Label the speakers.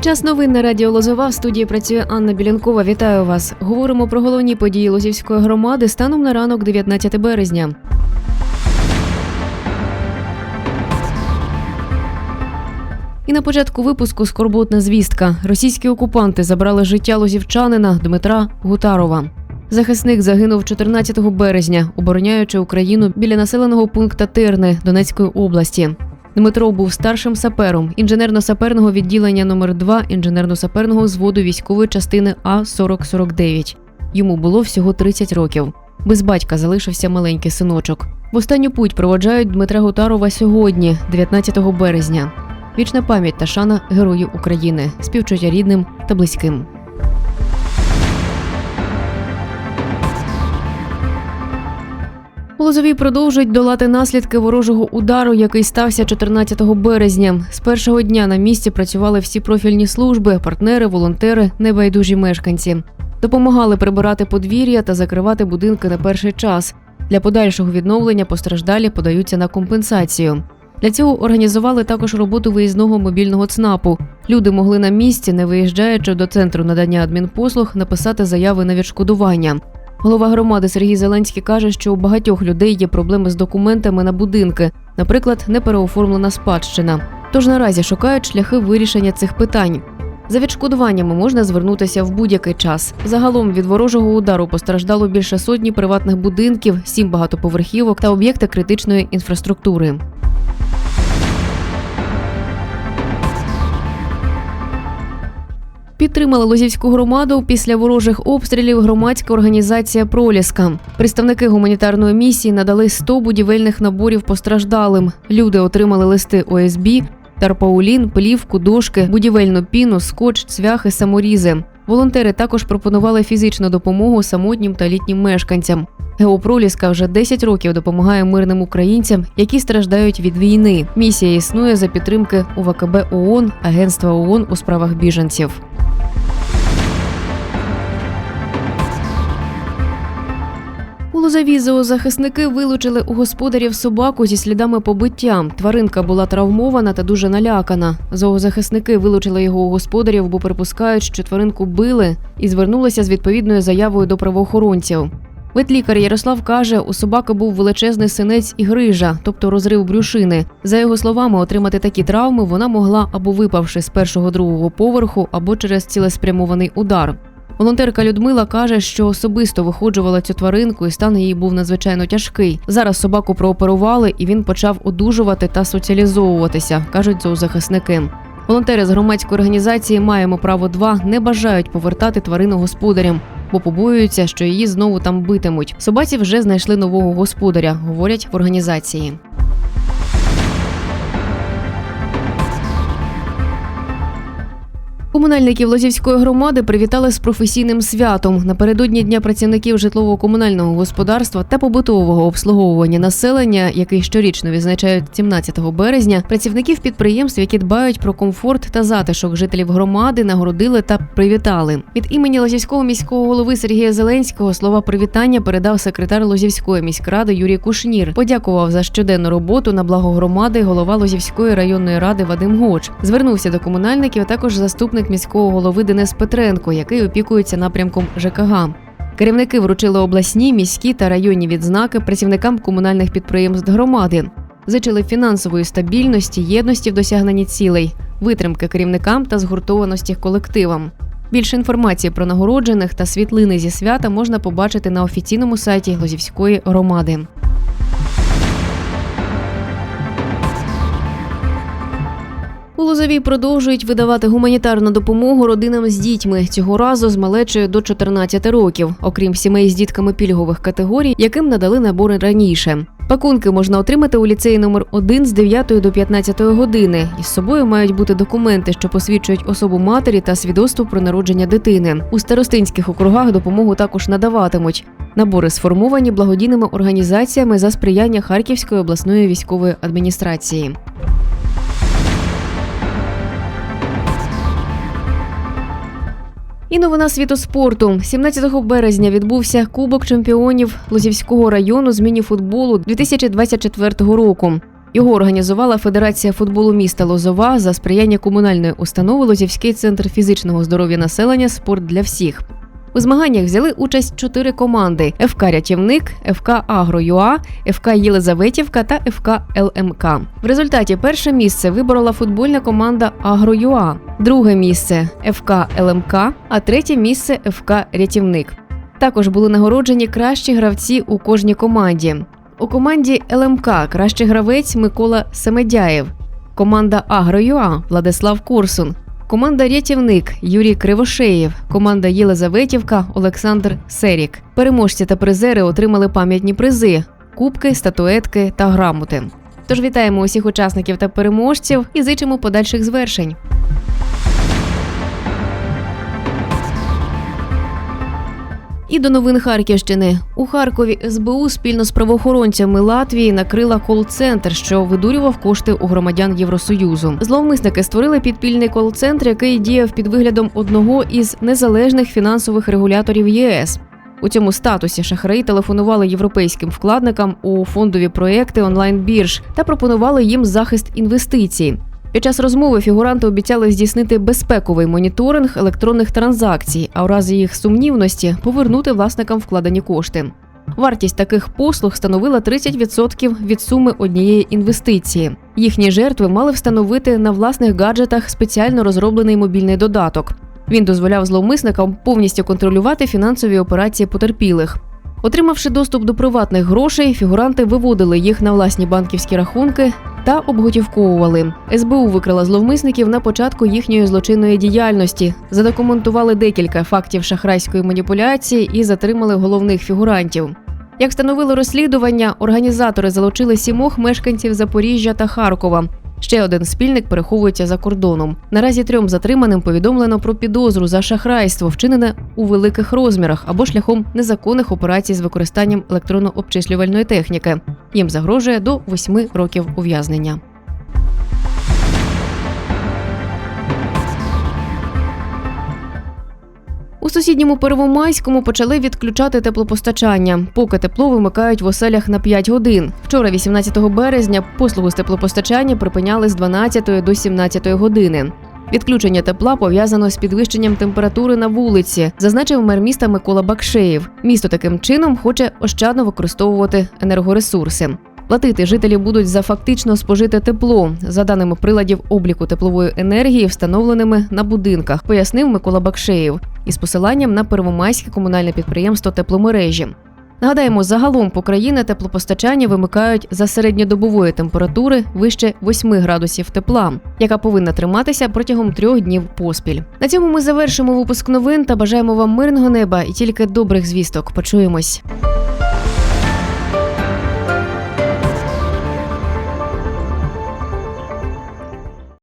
Speaker 1: Час новин на радіо Лозова. В студії працює Анна Білянкова. Вітаю вас. Говоримо про головні події Лозівської громади станом на ранок 19 березня. І на початку випуску скорботна звістка. Російські окупанти забрали життя лозівчанина Дмитра Гутарова. Захисник загинув 14 березня, обороняючи Україну біля населеного пункту Терни Донецької області. Дмитро був старшим сапером інженерно-саперного відділення номер 2 інженерно-саперного взводу військової частини А 4049 Йому було всього 30 років. Без батька залишився маленький синочок. В останню путь проводжають Дмитра Гутарова сьогодні, 19 березня. Вічна пам'ять та шана героїв України, співчуття рідним та близьким. У Лозовій продовжують долати наслідки ворожого удару, який стався 14 березня. З першого дня на місці працювали всі профільні служби, партнери, волонтери, небайдужі мешканці. Допомагали прибирати подвір'я та закривати будинки на перший час. Для подальшого відновлення постраждалі подаються на компенсацію. Для цього організували також роботу виїзного мобільного ЦНАПу. Люди могли на місці, не виїжджаючи до центру надання адмінпослуг, написати заяви на відшкодування. Голова громади Сергій Зеленський каже, що у багатьох людей є проблеми з документами на будинки, наприклад, непереоформлена спадщина. Тож наразі шукають шляхи вирішення цих питань. За відшкодуваннями можна звернутися в будь-який час. Загалом від ворожого удару постраждало більше сотні приватних будинків, сім багатоповерхівок та об'єкти критичної інфраструктури. Підтримала Лозівську громаду після ворожих обстрілів громадська організація Проліска. Представники гуманітарної місії надали 100 будівельних наборів постраждалим. Люди отримали листи ОСБ, тарпаулін, плівку, дошки, будівельну піну, скотч, цвяхи, саморізи. Волонтери також пропонували фізичну допомогу самотнім та літнім мешканцям. Геопроліска вже 10 років допомагає мирним українцям, які страждають від війни. Місія існує за підтримки УВКБ ООН, Агентства ООН у справах біженців. У Лозовій зоозахисники вилучили у господарів собаку зі слідами побиття. Тваринка була травмована та дуже налякана. Зоозахисники вилучили його у господарів, бо припускають, що тваринку били, і звернулися з відповідною заявою до правоохоронців. Ветлікар Ярослав каже, у собаки був величезний синець і грижа, тобто розрив брюшини. За його словами, отримати такі травми вона могла або випавши з першого другого поверху, або через цілеспрямований удар. Волонтерка Людмила каже, що особисто виходжувала цю тваринку, і стан її був надзвичайно тяжкий. Зараз собаку прооперували, і він почав одужувати та соціалізовуватися, кажуть зоозахисники. Волонтери з громадської організації Маємо право 2 не бажають повертати тварину господарям, бо побоюються, що її знову там битимуть. Собаці вже знайшли нового господаря, говорять в організації. Комунальників Лозівської громади привітали з професійним святом напередодні дня працівників житлово-комунального господарства та побутового обслуговування населення, який щорічно відзначають 17 березня. Працівників підприємств, які дбають про комфорт та затишок жителів громади, нагородили та привітали. Від імені Лозівського міського голови Сергія Зеленського слова привітання передав секретар Лозівської міськради Юрій Кушнір. Подякував за щоденну роботу на благо громади голова Лозівської районної ради Вадим Гоч. Звернувся до комунальників, а також заступник міського голови Денис Петренко, який опікується напрямком ЖКГ. Керівники вручили обласні, міські та районні відзнаки працівникам комунальних підприємств громади. Зичили фінансової стабільності, єдності в досягненні цілей, витримки керівникам та згуртованості колективам. Більше інформації про нагороджених та світлини зі свята можна побачити на офіційному сайті Лозівської громади. У Лозовій продовжують видавати гуманітарну допомогу родинам з дітьми цього разу з малечою до 14 років, окрім сімей з дітками пільгових категорій, яким надали набори раніше. Пакунки можна отримати у ліцеї номер 1 з 9 до 15 години. Із собою мають бути документи, що посвідчують особу матері та свідоцтво про народження дитини. У старостинських округах допомогу також надаватимуть. Набори сформовані благодійними організаціями за сприяння Харківської обласної військової адміністрації. І новина світу спорту. 17 березня відбувся Кубок чемпіонів Лозівського району з міні-футболу 2024 року. Його організувала Федерація футболу міста Лозова за сприяння комунальної установи Лозівський центр фізичного здоров'я населення Спорт для всіх. У змаганнях взяли участь чотири команди: ФК Рятівник, ФК Агро.ЮА, ФК Єлизаветівка та ФК ЛМК. В результаті перше місце виборола футбольна команда Агро.ЮА, друге місце ФК ЛМК, а третє місце ФК Рятівник. Також були нагороджені кращі гравці у кожній команді. У команді ЛМК кращий гравець Микола Семедяєв, команда Агро.ЮА Владислав Курсун, команда Рятівник Юрій Кривошеєв, команда Єлизаветівка Олександр Серік. Переможці та призери отримали пам'ятні призи, кубки, статуетки та грамоти. Тож вітаємо усіх учасників та переможців і зичимо подальших звершень. І до новин Харківщини у Харкові СБУ спільно з правоохоронцями Латвії накрила кол-центр, що видурював кошти у громадян Євросоюзу. Зловмисники створили підпільний кол-центр, який діяв під виглядом одного із незалежних фінансових регуляторів ЄС. У цьому статусі шахраї телефонували європейським вкладникам у фондові проекти онлайн-бірж та пропонували їм захист інвестицій. Під час розмови фігуранти обіцяли здійснити безпековий моніторинг електронних транзакцій, а у разі їх сумнівності повернути власникам вкладені кошти. Вартість таких послуг становила 30% від суми однієї інвестиції. Їхні жертви мали встановити на власних гаджетах спеціально розроблений мобільний додаток. Він дозволяв зловмисникам повністю контролювати фінансові операції потерпілих. Отримавши доступ до приватних грошей, фігуранти виводили їх на власні банківські рахунки та обготівковували. СБУ викрила зловмисників на початку їхньої злочинної діяльності, задокументували декілька фактів шахрайської маніпуляції і затримали головних фігурантів. Як встановило розслідування, організатори залучили сімох мешканців Запоріжжя та Харкова. Ще один спільник переховується за кордоном. Наразі трьом затриманим повідомлено про підозру за шахрайство, вчинене у великих розмірах або шляхом незаконних операцій з використанням електронно-обчислювальної техніки. Їм загрожує до восьми років ув'язнення. Сусідньому Первомайському почали відключати теплопостачання, поки тепло вимикають в оселях на 5 годин. Вчора, 18 березня, послугу з теплопостачання припиняли з 12 до 17 години. Відключення тепла пов'язано з підвищенням температури на вулиці, зазначив мер міста Микола Бакшеєв. Місто таким чином хоче ощадно використовувати енергоресурси. Платити жителі будуть за фактично спожите тепло, за даними приладів обліку теплової енергії, встановленими на будинках, пояснив Микола Бакшеєв із посиланням на Первомайське комунальне підприємство тепломережі. Нагадаємо, загалом по країні теплопостачання вимикають за середньодобової температури вище 8 градусів тепла, яка повинна триматися протягом трьох днів поспіль. На цьому ми завершимо випуск новин та бажаємо вам мирного неба і тільки добрих звісток. Почуємось.